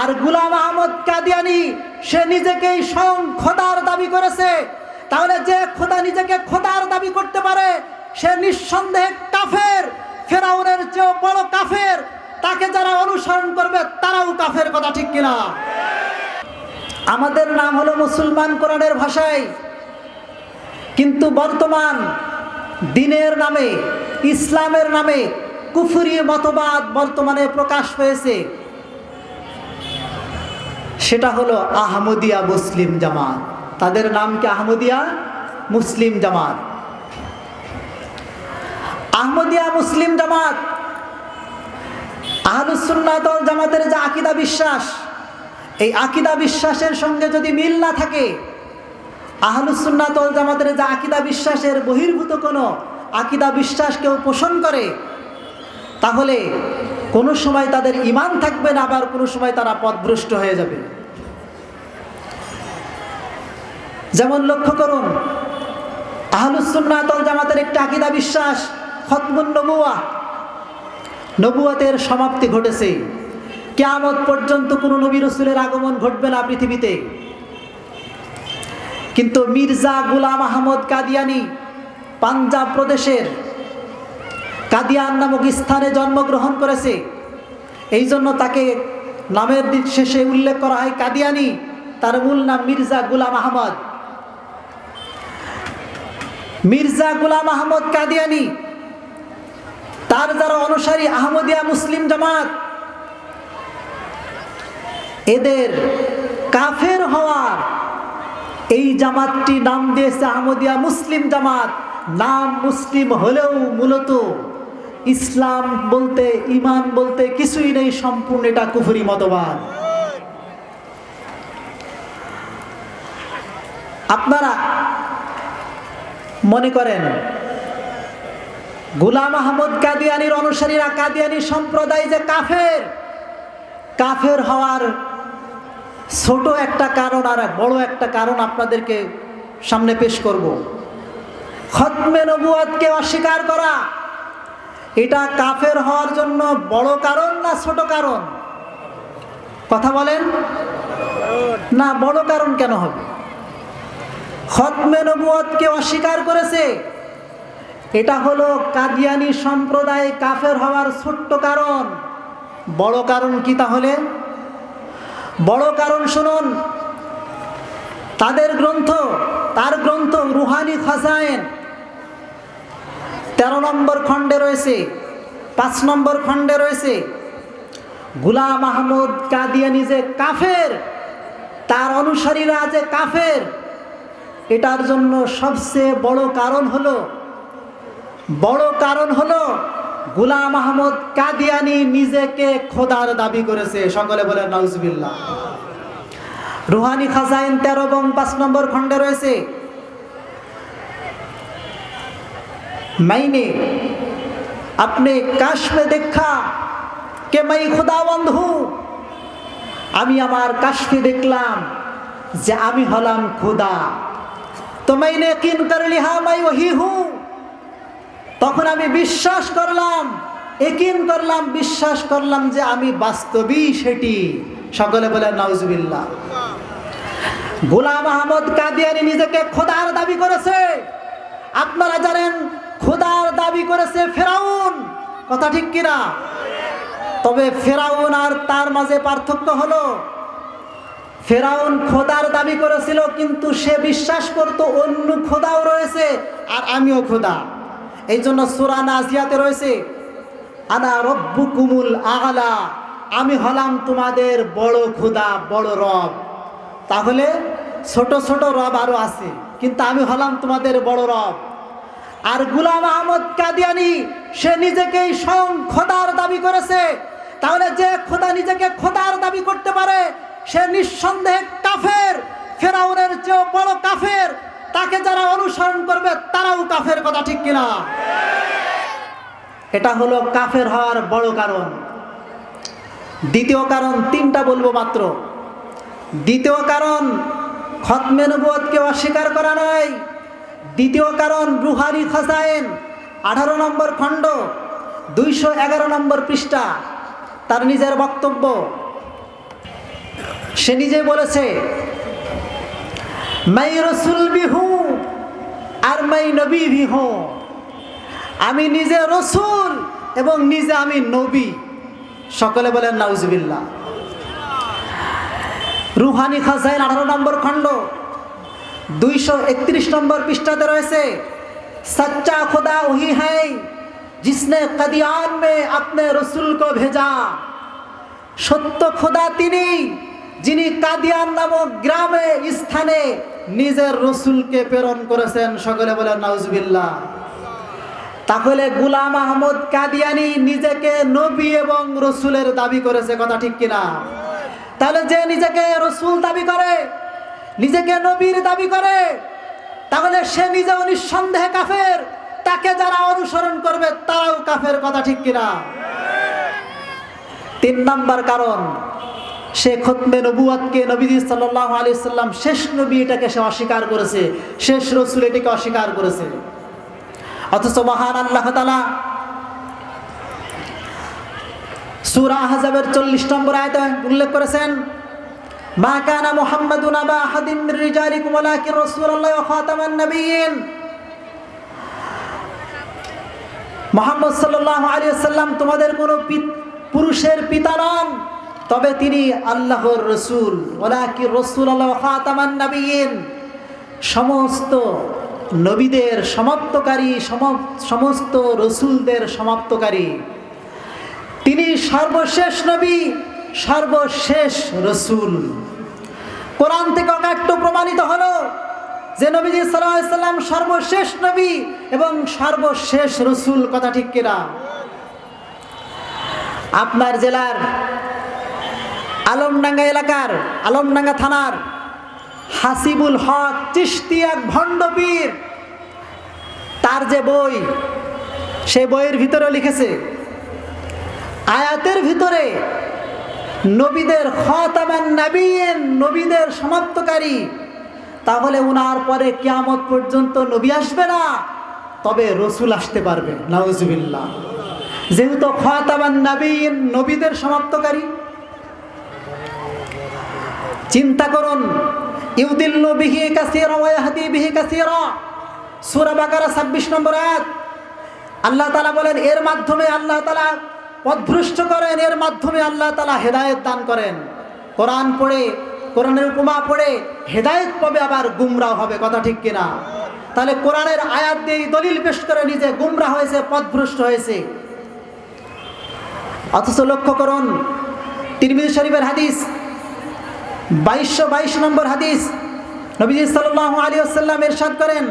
আর গুলাম আহমদ কাদিয়ানি, সে নিজেকেই স্বয়ং খোদার দাবি করেছে। তাহলে যে খোদা নিজেকে খোদার দাবি করতে পারে, সে নিঃসন্দেহে কাফের। ফেরাউনের চেয়েও বড় কাফের। তাকে যারা অনুসরণ করবে, তারাও কাফের কথা ঠিক কিনা? আমাদের নাম হলো মুসলমান কোরআনের ভাষায়। কিন্তু বর্তমান দিনের নামে, ইসলামের নামে কুফুরি মতবাদ বর্তমানে প্রকাশ পেয়েছে। সেটা হলো আহমদিয়া মুসলিম জামাত। তাদের নাম কি আহমদিয়া? মুসলিম জামাত। আহমদিয়া মুসলিম জামাত। আহলুসুন্নাতল জামাতের যে আকিদা বিশ্বাস, এই আকিদা বিশ্বাসের সঙ্গে যদি মিল না থাকে আহলুসুন্নাতল জামাতের যে আকিদা বিশ্বাসের বহির্ভূত কোনো আকিদা বিশ্বাস কেউ পোষণ করে, তাহলে কোনো সময় তাদের ইমান থাকবে না, আবার কোনো সময় তারা পথভ্রষ্ট হয়ে যাবে। যেমন লক্ষ্য করুন আহলুসুন্নাতল জামাতের একটা আকিদা বিশ্বাস, খতমুন নবুয়া নবুয়াতের সমাপ্তি ঘটেছে। কেয়ামত পর্যন্ত কোনো নবী রসুলের আগমন ঘটবে না পৃথিবীতে। কিন্তু মির্জা গুলাম আহমদ কাদিয়ানি পাঞ্জাব প্রদেশের কাদিয়ান নামক স্থানে জন্মগ্রহণ করেছে। এই জন্য তাকে নামের দিক শেষে উল্লেখ করা হয় কাদিয়ানি। তার মূল নাম মির্জা গুলাম আহমদ। মির্জা গুলাম আহমদ কাদিয়ানি। তার যারা অনুসারী আহমদিয়া মুসলিম জামাত, এদের কাফের হওয়ার এই জামাতটি নাম দিয়েছে আহমদিয়া মুসলিম জামাত। নাম মুসলিম হলেও মূলত ইসলাম বলতে ইমান বলতে কিছুই নেই, সম্পূর্ণ এটা কুফুরি মতবাদ। আপনারা মনে করেন, গুলাম আহমদ কাদিয়ানির অনুসারীরা কাদিয়ানি সম্প্রদায় যে কাফের কাফের হওয়ার ছোট একটা কারণ আর বড় একটা কারণ আপনাদেরকে সামনে পেশ করব। খতমে নবুয়াদকে অস্বীকার করা এটা কাফের হওয়ার জন্য বড় কারণ না ছোট কারণ? কথা বলেন। না, বড় কারণ কেন হবে? খতমে নবুয়াদকে অস্বীকার করেছে। এটা হলো কাদিয়ানি সম্প্রদায় কাফের হওয়ার ছোট্ট কারণ। বড় কারণ কি তাহলে? বড় কারণ শুনুন। তাদের গ্রন্থ, তার গ্রন্থ রুহানি খাসায়েন তেরো নম্বর খণ্ডে রয়েছে, পাঁচ নম্বর খণ্ডে রয়েছে, গুলাম আহমদ কাদিয়ানি যে কাফের, তার অনুসারীরা যে কাফের, এটার জন্য সবচেয়ে বড় কারণ হলো, বড় কারণ হলো গুলাম আহমদ কাদিয়ানি নিজেকে খোদার দাবি করেছে। সকলে বলে নাউজবিল্লা রুহানি খাজাইন তেরো এবং পাঁচ নম্বর খণ্ডে রয়েছে মাইনে, আপনি কাশ্মে দেখা কে মাই খোদা বন্ধু? আমি আমার কাশকে দেখলাম যে আমি হলাম খোদা। তো মাইনে কিন করলি হা মাই ওহি হুঁ? তখন আমি বিশ্বাস করলাম, একিন করলাম, বিশ্বাস করলাম যে আমি বাস্তবই সেটি। সকলে বলে নাউজবিল্লা গোলাম আহমদ কাদিয়ানি নিজেকে খোদার দাবি করেছে। আপনারা জানেন খোদার দাবি করেছে ফেরাউন। কথা ঠিক কিনা? তবে ফেরাউন আর তার মাঝে পার্থক্য হলো, ফেরাউন খোদার দাবি করেছিল, কিন্তু সে বিশ্বাস করত অন্য খোদাও রয়েছে আর আমিও খোদা। এই জন্য সুরান আসিয়াতে রয়েছে, আনা রব্বু কুমুল আগলা আমি হলাম তোমাদের বড় খোদা, বড় রব। তাহলে ছোট ছোট রব আরও আছে, কিন্তু আমি হলাম তোমাদের বড় রব। আর গুলাম আহমদ কাদিয়ানি, সে নিজেকেই স্বয়ং খোদার দাবি করেছে। তাহলে যে খোদা নিজেকে খোদার দাবি করতে পারে, সে নিঃসন্দেহে কাফের। ফেরাউনের চেয়েও বড় কাফের। তাকে যারা অনুসরণ করবে, তারাও কাফের কথা ঠিক কিনা? এটা হলো কাফের হওয়ার বড় কারণ। দ্বিতীয় কারণ তিনটা বলব মাত্র। দ্বিতীয় কারণ, খতমে অস্বীকার করা নয়। দ্বিতীয় কারণ রুহারি খাসায়েন আঠারো নম্বর খণ্ড, দুইশো এগারো নম্বর পৃষ্ঠা, তার নিজের বক্তব্য। সে নিজে বলেছে, মাই রসুল বিহু আর মাই নবী বিহু আমি নিজে রসুল এবং নিজে আমি নবী। সকলে বলেন নাউজবিল্লা রুহানি খাজাইল আঠারো নম্বর খণ্ড দুইশো একত্রিশ নম্বর পৃষ্ঠাতে রয়েছে, সচ্চা খোদা ওহি হ্যাঁ জিসনে কদিয়ান মে আপনি রসুল কো ভেজা। সত্য খোদা তিনি, যিনি কাদিয়ান নামক গ্রামে, স্থানে নিজের রসুলকে প্রেরণ করেছেন। সকলে বলেন নাউজবিল্লাহ। তাহলে গুলাম আহমদ কাদিয়ানি নিজেকে নবী এবং রসুলের দাবি করেছে, কথা ঠিক কিনা? তাহলে যে নিজেকে রসুল দাবি করে নিজেকে নবীর দাবি করে, তাহলে সে নিজেও নিঃসন্দেহে কাফের। তাকে যারা অনুসরণ করবে, তারাও কাফের কথা ঠিক কিনা? তিন নাম্বার কারণ, সে খতমে নবুয়াতকে নবীজি সাল্লাহ আলি সাল্লাম শেষ নবী এটাকে সে অস্বীকার করেছে, শেষ রসুল এটাকে অস্বীকার করেছে। অথচ মহান আল্লাহ তালা সুরা হাজাবের চল্লিশ নম্বর আয়তে উল্লেখ করেছেন মা কানা মুহাম্মাদুন আবা আহাদিন মির রিজালিকুম ওয়ালাকিন রাসূলুল্লাহ ওয়া খাতামান নাবিয়্যিন। মোহাম্মদ সাল্লাল্লাহু আলাইহি সাল্লাম তোমাদের কোনো পুরুষের পিতা নন, তবে তিনি আল্লাহর রসুল ওলাকি রসুল আল্লাহ খাতামান নাবিয়িন সমস্ত নবীদের সমাপ্তকারী সম- সমস্ত রসুলদের সমাপ্তকারী। তিনি সর্বশেষ নবী, সর্বশেষ রসুল। কোরআন থেকে অকাট্য প্রমাণিত হলো যে নবীজি সাল্লাম সর্বশেষ নবী এবং সর্বশেষ রসুল, কথা ঠিক কিনা? আপনার জেলার আলমডাঙ্গা এলাকার, আলমডাঙ্গা থানার হাসিবুল হক চিস্তি এক ভণ্ডপীর তার যে বই, সে বইয়ের ভিতরে লিখেছে, আয়াতের ভিতরে নবীদের খতামান নাবিয়েন নবীদের সমাপ্তকারী। তাহলে উনার পরে কিয়ামত পর্যন্ত নবী আসবে না, তবে রসুল আসতে পারবে। নাউজুবিল্লাহ। যেহেতু খতামান নাবিয়েন নবীদের সমাপ্তকারী। চিন্তা করুন, ইউদিল্লু বিহি কাসিরা ওয়া ইয়াহদি বিহি কাসিরা। সূরা বাকারা 26 নম্বর আয়াত। আল্লাহ তাআলা বলেন, এর মাধ্যমে আল্লাহ তাআলা পথভ্রষ্ট করেন, এর মাধ্যমে আল্লাহ তালা হেদায়েত দান করেন। কোরআন পড়ে, কোরআনের উপমা পড়ে, হেদায়েত পাবে আবার গুমরাহ হবে, কথা ঠিক কিনা? তাহলে কোরআনের আয়াত দিয়ে দলিল পেশ করে নিজে গুমরা হয়েছে, পথভ্রষ্ট হয়েছে। অথচ লক্ষ্য করুন, তিরমিজি শরীফের হাদিস, বাইশশো বাইশ নম্বর হাদিস, নবীজি সাল্লাহ আলী আসাল্লাম এরশাদ করেন।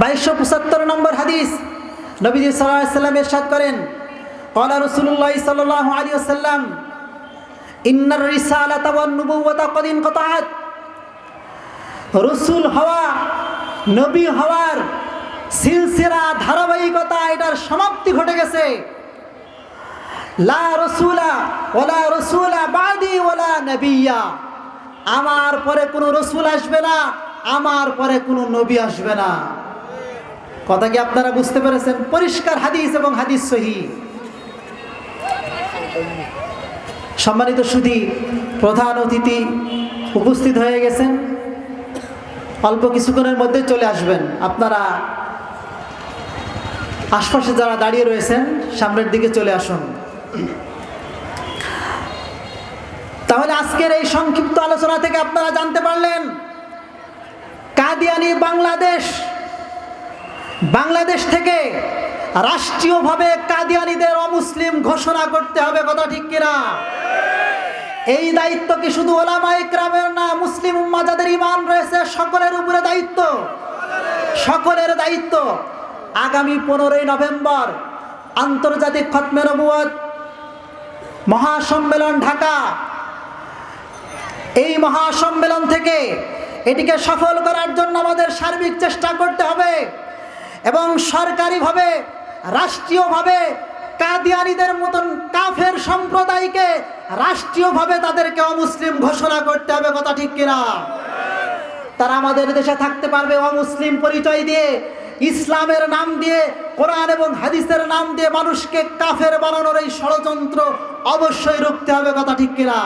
বাইশশো পঁচাত্তর নম্বর হাদিস, নবীজি সাল্লাহ সাল্লাম এরশাদ করেন কলা রসুল্লাহ সাল্লাহ আলী আসাল্লাম ইন্নার রিসালাত ওয়ান নুবুওয়াতা কদিন কতাআত রসুল হওয়া, নবী হওয়ার সিলসিলা ধারাবাহিকতা এটার সমাপ্তি ঘটে গেছে। লা রসুলা ওলা রসুলা বাদি ওলা নবিয়া। আমার পরে কোনো রসুল আসবে না, আমার পরে কোনো নবী আসবে না। কথা কি আপনারা বুঝতে পেরেছেন? পরিষ্কার হাদিস এবং হাদিস সহি। সম্মানিত সুধী প্রধান অতিথি উপস্থিত হয়ে গেছেন। অল্প কিছুক্ষণের মধ্যে চলে আসবেন। আপনারা আশপাশে যারা দাঁড়িয়ে রয়েছেন, সামনের দিকে চলে আসুন। তাহলে আজকের এই সংক্ষিপ্ত আলোচনা থেকে আপনারা জানতে পারলেন কাদিয়ানি বাংলাদেশ বাংলাদেশ থেকে রাষ্ট্রীয়ভাবে কাদিয়ানিদের অমুসলিম ঘোষণা করতে হবে, কথা ঠিক কিনা? এই দায়িত্ব কি শুধু ওলামা ইকরামের না, মুসলিম উম্মা যাদের ইমান রয়েছে, সকলের উপরে দায়িত্ব? সকলের দায়িত্ব। আগামী পনেরোই নভেম্বর আন্তর্জাতিক খতমে নবুয়ত মহাসম্মেলন ঢাকা। এই মহাসম্মেলন থেকে এটিকে সফল করার জন্য আমাদের সার্বিক চেষ্টা করতে হবে এবং সরকারিভাবে রাষ্ট্রীয়ভাবে কাদিয়ানিদের মতন কাফের সম্প্রদায়কে রাষ্ট্রীয়ভাবে তাদেরকে অমুসলিম ঘোষণা করতে হবে, কথা ঠিক কিনা? তারা আমাদের দেশে থাকতে পারবে অমুসলিম পরিচয় দিয়ে, ইসলামের নাম দিয়ে, কোরআন এবং হাদিসের নাম দিয়ে মানুষকে কাফের বানানোর এই ষড়যন্ত্র অবশ্যই রুখতে হবে, কথা ঠিক কিনা?